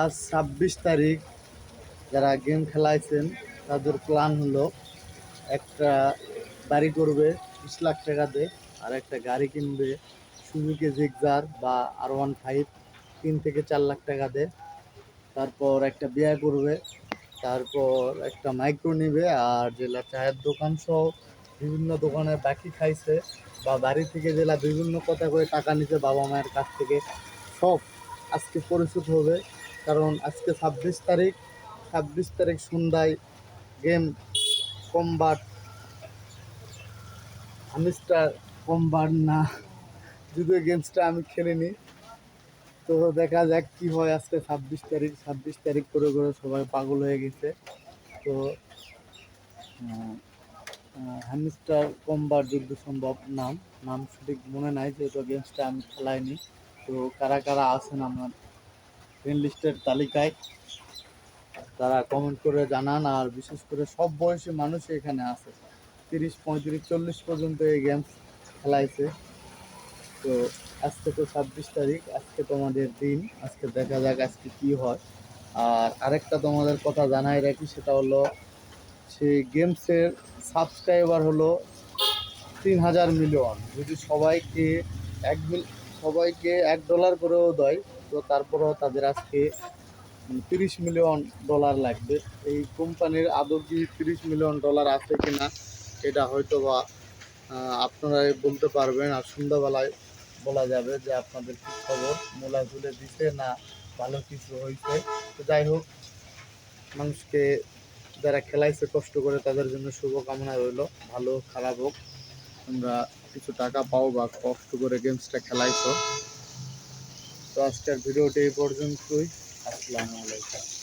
আজ ছাব্বিশ তারিখ যারা গেম খেলাইছেন, তাদের প্ল্যান হলো একটা বাড়ি করবে, বিশ লাখ টাকা দিয়ে আর একটা গাড়ি কিনবে, সুজুকি জিগজার বা আর ওয়ান ফাইভ তিন থেকে চার লাখ টাকা দিয়ে তারপর একটা বিয়ে করবে, তারপর একটা মাইক্রো নিবে, আর জেলা চায়ের দোকান সহ বিভিন্ন দোকানে বাকি খাইছে বা বাড়ি থেকে জেলা বিভিন্ন কথা করে টাকা নিতে বাবা মায়ের কাছ থেকে। সব আজকে পরিশোধ হবে। কারণ আজকে ছাব্বিশ তারিখ ছাব্বিশ তারিখ সন্ধ্যায় গেম কমবাট হামিস্টার কমবার না, যদিও গেমসটা আমি খেলিনি। তো দেখা যাক কি হয় আজকে ছাব্বিশ তারিখ ছাব্বিশ তারিখ করে করে সবাই পাগল হয়ে গেছে। তো হ্যামস্টার কমবার যুদ্ধ সম্ভব নাম নাম সঠিক মনে নাই, যেহেতু গেমসটা আমি খেলাইনি। তো কারা কারা আছেন আমার ফ্রেন্ড লিস্টের তালিকায় তারা কমেন্ট করে জানান আর বিশেষ করে সব বয়সী মানুষই এখানে আছে। তিরিশ, পঁয়ত্রিশ, চল্লিশ পর্যন্ত এই গেমস খেলাইছে। তো আজকে তো ছাব্বিশ তারিখ, আজকে তোমাদের দিন, আজকে দেখা যাক আজকে কি হয়। আর আরেকটা তোমাদের কথা জানাই রাখি, সেটা হলো সেই গেমসের সাবস্ক্রাইবার হলো তিন হাজার মিলিয়ন যদি সবাইকে এক সবাইকে এক ডলার করেও দেয় তো তারপরেও তাদের আজকে তিরিশ মিলিয়ন ডলার লাগবে। এই কোম্পানির আদৌ কি তিরিশ মিলিয়ন ডলার আছে কি না এটা হয়তো বা আপনারাই বলতে পারবেন। আর সন্ধ্যাবেলায় বলা যাবে যে আপনাদের কি খবর, মোলা তুলে দিছে না ভালো কিছু হয়েছে তো যাই হোক, মানুষকে যারা খেলাইছে কষ্ট করে তাদের জন্য শুভকামনা রইল। ভালো খারাপ হোক, তোমরা কিছু টাকা পাও বা কষ্ট করে গেমসটা খেলাইছো। আজকের ভিডিওটি এই পর্যন্তই। আসসালামু আলাইকুম।